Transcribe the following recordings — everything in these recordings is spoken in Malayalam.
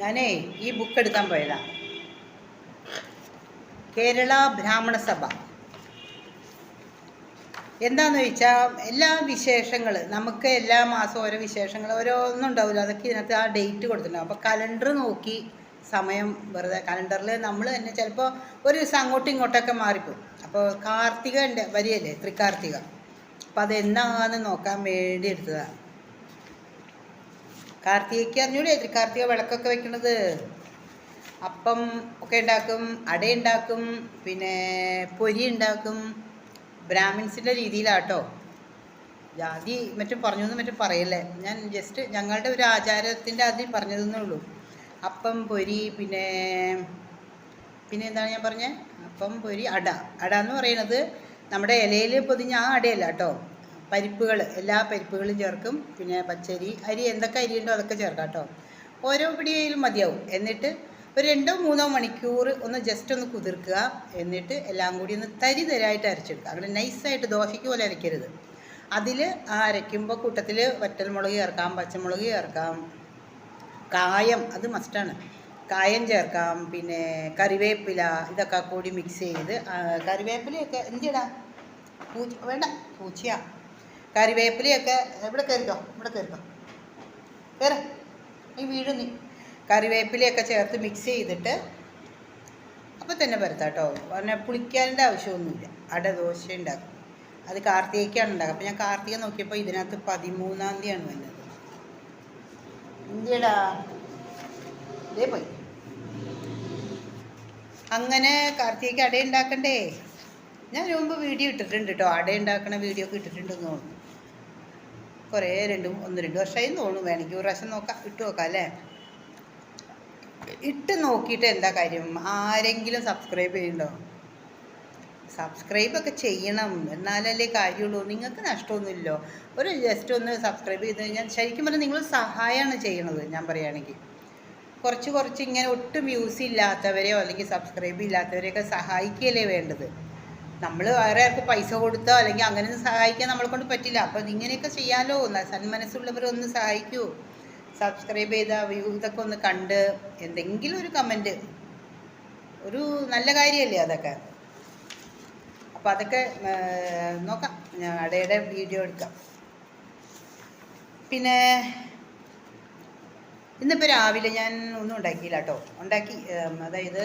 ഞാനേ ഈ ബുക്ക് എടുക്കാൻ പോയതാ. കേരള ബ്രാഹ്മണ സഭ. എന്താന്ന് ചോദിച്ചാൽ എല്ലാ വിശേഷങ്ങൾ നമുക്ക് എല്ലാ മാസവും ഓരോ വിശേഷങ്ങൾ ഓരോന്നും ഉണ്ടാവില്ല അതൊക്കെ ഇതിനകത്ത് ആ ഡേറ്റ് കൊടുത്തിട്ടുണ്ടാവും. അപ്പോൾ കലണ്ടർ നോക്കി സമയം വെറുതെ കലണ്ടറിൽ നമ്മൾ തന്നെ ചിലപ്പോൾ ഒരു ദിവസം അങ്ങോട്ടും ഇങ്ങോട്ടൊക്കെ മാറിപ്പോകും അപ്പോൾ കാർത്തിക ഉണ്ട് വരികയല്ലേ തൃക്കാർത്തിക അപ്പോൾ അത് എന്നാന്ന് നോക്കാൻ വേണ്ടി എടുത്തതാണ് കാർത്തികയ്ക്ക് അറിഞ്ഞൂടെ കാർത്തിക വിളക്കൊക്കെ വെക്കണത്? അപ്പം ഒക്കെ ഉണ്ടാക്കും അട ഉണ്ടാക്കും പിന്നെ പൊരി ഉണ്ടാക്കും. ബ്രാഹ്മിൻസിന്റെ രീതിയിലാട്ടോ. ജാതി മറ്റും പറഞ്ഞു എന്ന് മറ്റും പറയല്ലേ. ഞാൻ ജസ്റ്റ് ഞങ്ങളുടെ ഒരു ആചാരത്തിന്റെ അതിൽ പറഞ്ഞതെന്നേ ഉള്ളൂ. അപ്പം പൊരി പിന്നെ പിന്നെ എന്താണ് ഞാൻ പറഞ്ഞത് അപ്പം പൊരി അട. അട എന്ന് പറയുന്നത് നമ്മുടെ ഇലയിൽ പൊതിഞ്ഞ ആ അടയല്ല കേട്ടോ. പരിപ്പുകൾ എല്ലാ പരിപ്പുകളും ചേർക്കും. പിന്നെ പച്ചരി അരി എന്തൊക്കെ അരി ഉണ്ടോ അതൊക്കെ ചേർക്കാം കേട്ടോ. ഓരോ പിടിയിലും മതിയാവും. എന്നിട്ട് ഒരു രണ്ടോ മൂന്നോ മണിക്കൂർ ഒന്ന് ജസ്റ്റ് ഒന്ന് കുതിർക്കുക. എന്നിട്ട് എല്ലാം കൂടി ഒന്ന് തരി തരായിട്ട് അരച്ചെടുക്കുക. അങ്ങനെ നൈസായിട്ട് ദോശയ്ക്ക് പോലെ അരയ്ക്കരുത്. അതിൽ അരയ്ക്കുമ്പോൾ കൂട്ടത്തിൽ വറ്റൽമുളക് ചേർക്കാം പച്ചമുളക് ചേർക്കാം. കായം അത് മസ്റ്റാണ് കായം ചേർക്കാം. പിന്നെ കറിവേപ്പില ഇതൊക്കെ കൂടി മിക്സ് ചെയ്ത് കറിവേപ്പിലയൊക്കെ എന്തിടാം? പൂച്ച വേണ്ട പൂച്ചയാ. കറിവേപ്പിലയൊക്കെ ഇവിടെ കയറിക്കോ ഇവിടെ കയറിക്കോ. കയറ. ഈ വീട് നീ. കറിവേപ്പിലയൊക്കെ ചേർത്ത് മിക്സ് ചെയ്തിട്ട് അപ്പോൾ തന്നെ പരത്താം കേട്ടോ പിന്നെ പുളിക്കാന്റെ ആവശ്യമൊന്നുമില്ല. അട ദോശ ഉണ്ടാക്കും. അത് കാർത്തികയ്ക്കാണ് ഉണ്ടാക്കുക. അപ്പോൾ ഞാൻ കാർത്തിക നോക്കിയപ്പോൾ ഇതിനകത്ത് പതിമൂന്നാം തീയതിയാണ് വന്നത്. എന്തിയടാ ഇതേ പോയി. അങ്ങനെ കാർത്തികയ്ക്ക് അട ഉണ്ടാക്കണ്ടേ? ഞാൻ മുമ്പ് വീഡിയോ ഇട്ടിട്ടുണ്ട് കേട്ടോ. അട ഉണ്ടാക്കണ വീഡിയോ ഒക്കെ ഇട്ടിട്ടുണ്ടെന്ന് തോന്നുന്നു. കുറേ രണ്ടും ഒന്ന് രണ്ട് വർഷമായി തോന്നും വേണമെങ്കിൽ ഒരു പ്രാവശ്യം നോക്കാം. ഇട്ട് നോക്കാം അല്ലേ? ഇട്ട് നോക്കിയിട്ട് എന്താ കാര്യം? ആരെങ്കിലും സബ്സ്ക്രൈബ് ചെയ്യണ്ടോ? സബ്സ്ക്രൈബൊക്കെ ചെയ്യണം. എന്നാലല്ലേ കാര്യമുള്ളൂ. നിങ്ങൾക്ക് നഷ്ടമൊന്നുമില്ലല്ലോ. ഒരു ജസ്റ്റ് ഒന്ന് സബ്സ്ക്രൈബ് ചെയ്ത് കഴിഞ്ഞാൽ ശരിക്കും പറഞ്ഞാൽ നിങ്ങൾ സഹായമാണ് ചെയ്യണത് ഞാൻ പറയുകയാണെങ്കിൽ. കുറച്ച് കുറച്ച് ഇങ്ങനെ ഒട്ടും വ്യൂസ് ഇല്ലാത്തവരെയോ അല്ലെങ്കിൽ സബ്സ്ക്രൈബ് ഇല്ലാത്തവരെയൊക്കെ സഹായിക്കുകയല്ലേ വേണ്ടത്. നമ്മൾ വേറെ ആർക്ക് പൈസ കൊടുത്തോ അല്ലെങ്കിൽ അങ്ങനെ ഒന്നും സഹായിക്കാൻ നമ്മളെ കൊണ്ട് പറ്റില്ല. അപ്പം ഇങ്ങനെയൊക്കെ ചെയ്യാലോ. സന്മനസ്സുള്ളവർ ഒന്ന് സഹായിക്കൂ. സബ്സ്ക്രൈബ് ചെയ്ത വ്യൂ ഇതൊക്കെ ഒന്ന് കണ്ട് എന്തെങ്കിലും ഒരു കമന്റ് ഒരു നല്ല കാര്യമല്ലേ അതൊക്കെ? അപ്പോൾ അതൊക്കെ നോക്കാം. ഞാൻ അടയുടെ വീഡിയോ എടുക്കാം. പിന്നെ ഇന്നിപ്പോൾ രാവിലെ ഞാൻ ഒന്നും ഉണ്ടാക്കിയില്ല കേട്ടോ. ഉണ്ടാക്കി അതായത്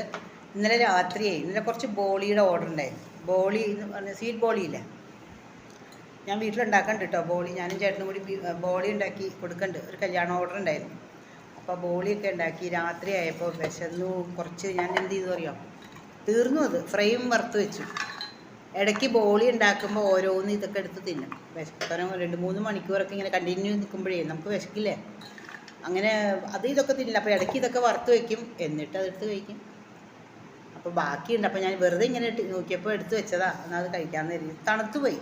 ഇന്നലെ രാത്രിയേ ഇന്നലെ കുറച്ച് ബോളിയുടെ ഓർഡർ ഉണ്ടായിരുന്നു. ബോളി എന്ന് പറഞ്ഞ സ്വീറ്റ് ബോളി ഇല്ലേ? ഞാൻ വീട്ടിലുണ്ടാക്കണ്ട് കേട്ടോ ബോളി. ഞാനും ചേട്ടനും കൂടി ബോളി ഉണ്ടാക്കി കൊടുക്കണ്ട്. ഒരു കല്യാണ ഓർഡർ ഉണ്ടായിരുന്നു. അപ്പോൾ ബോളിയൊക്കെ ഉണ്ടാക്കി രാത്രി ആയപ്പോൾ വിശന്നു. കുറച്ച് ഞാൻ എന്ത് ചെയ്തു അറിയാം? തീർന്നു അത്. ഫ്രെയിം വറുത്ത് വെച്ചു. ഇടയ്ക്ക് ബോളി ഉണ്ടാക്കുമ്പോൾ ഓരോന്ന് ഇതൊക്കെ എടുത്ത് തിന്നും. വിശപ്പനം രണ്ട് മൂന്ന് മണിക്കൂറൊക്കെ ഇങ്ങനെ കണ്ടിന്യൂ നിൽക്കുമ്പോഴേ നമുക്ക് വിശക്കില്ലേ? അങ്ങനെ അത് ഇതൊക്കെ തിന്നില്ല. അപ്പോൾ ഇടയ്ക്ക് ഇതൊക്കെ വറുത്ത് വെക്കും. എന്നിട്ട് അതെടുത്ത് കഴിക്കും. അപ്പോൾ ബാക്കിയുണ്ട്. അപ്പോൾ ഞാൻ വെറുതെ ഇങ്ങനെ ഇട്ട് നോക്കിയപ്പോൾ എടുത്തു വെച്ചതാ. എന്നാൽ അത് കഴിക്കാൻ തരും തണുത്തു പോയി.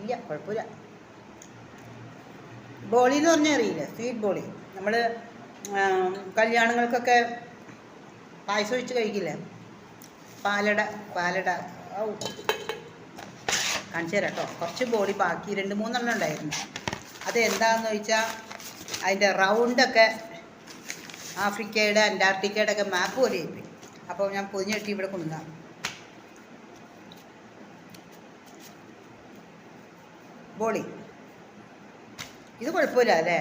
ഇല്ല കുഴപ്പമില്ല. ബോളി എന്ന് പറഞ്ഞാൽ അറിയില്ല. സ്വീറ്റ് ബോളി. നമ്മൾ കല്യാണങ്ങൾക്കൊക്കെ പായസം ഒഴിച്ച് കഴിക്കില്ലേ? പാലട പാലട. ഔ. കാണിച്ചു തരാം കേട്ടോ. കുറച്ച് ബോളി ബാക്കി രണ്ട് മൂന്നെണ്ണം ഉണ്ടായിരുന്നു. അത് എന്താണെന്ന് ചോദിച്ചാൽ അതിന്റെ റൗണ്ടൊക്കെ ആഫ്രിക്കയുടെ അന്റാർട്ടിക്കയുടെ ഒക്കെ മാപ്പ് പോലെ ആയിപ്പോയി അപ്പോൾ ഞാൻ പൊതിഞ്ഞെട്ടി ഇവിടെ കൊണ്ടുവന്നതാണ് ബോളി. ഇത് കുഴപ്പമില്ല അല്ലേ?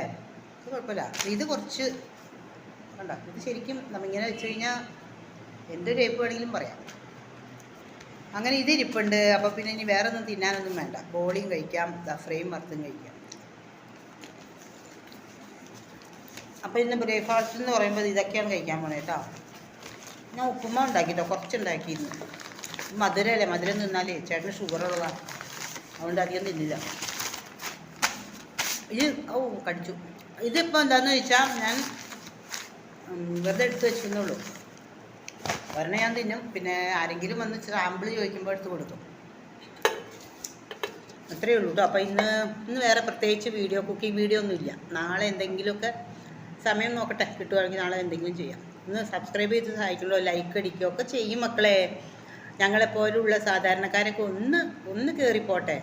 ഇത് കുഴപ്പമില്ല. ഇത് കുറച്ച് കണ്ടോ? ഇത് ശരിക്കും നമ്മിങ്ങനെ വെച്ച് കഴിഞ്ഞാൽ എന്ത് ടൈപ്പ് വേണമെങ്കിലും പറയാം. അങ്ങനെ ഇത് ഇരിപ്പുണ്ട്. അപ്പോൾ പിന്നെ ഇനി വേറെ ഒന്നും തിന്നാനൊന്നും വേണ്ട. ബോളിയും കഴിക്കാം. ഫ്രെയിം വറുത്തും കഴിക്കാം. അപ്പോൾ ഇന്ന് ബ്രേക്ക്ഫാസ്റ്റ് എന്ന് പറയുമ്പോൾ ഇതൊക്കെയാണ് കഴിക്കാൻ പോണേ കേട്ടോ. ഞാൻ ഉപ്പുമ ഉണ്ടാക്കിട്ടോ മധുര അല്ലേ മധുരം തിന്നാലേ ചേട്ടന് ഷുഗർ ഉള്ളതാണ് അതുകൊണ്ട് അധികം തിന്നില്ല. ഇത് ഓ കടിച്ചു. ഇതിപ്പോൾ എന്താണെന്ന് ചോദിച്ചാൽ ഞാൻ വെറുതെ എടുത്ത് വെച്ചിരുന്നുള്ളൂ ഒരെണ്ണം ഞാൻ തിന്നും പിന്നെ ആരെങ്കിലും വന്ന് സാമ്പിൾ ചോദിക്കുമ്പോൾ എടുത്ത് കൊടുക്കും. അത്രയേ ഉള്ളൂ കേട്ടോ അപ്പോൾ ഇന്ന് ഇന്ന് വേറെ പ്രത്യേകിച്ച് വീഡിയോ കുക്കിംഗ് വീഡിയോ ഒന്നുമില്ല. നാളെ എന്തെങ്കിലുമൊക്കെ സമയം നോക്കട്ടെ. കിട്ടുവാണെങ്കിൽ നാളെ എന്തെങ്കിലും ചെയ്യാം. ഇന്ന് സബ്സ്ക്രൈബ് ചെയ്ത് സഹായിക്കുള്ളൂ ലൈക്ക് അടിക്കുക ഒക്കെ ചെയ്യും മക്കളെ. ഞങ്ങളെപ്പോലുള്ള സാധാരണക്കാരൊക്കെ ഒന്ന് ഒന്ന് കയറിപ്പോട്ടെ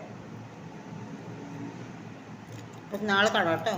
അപ്പം നാളെ കാണാം കേട്ടോ.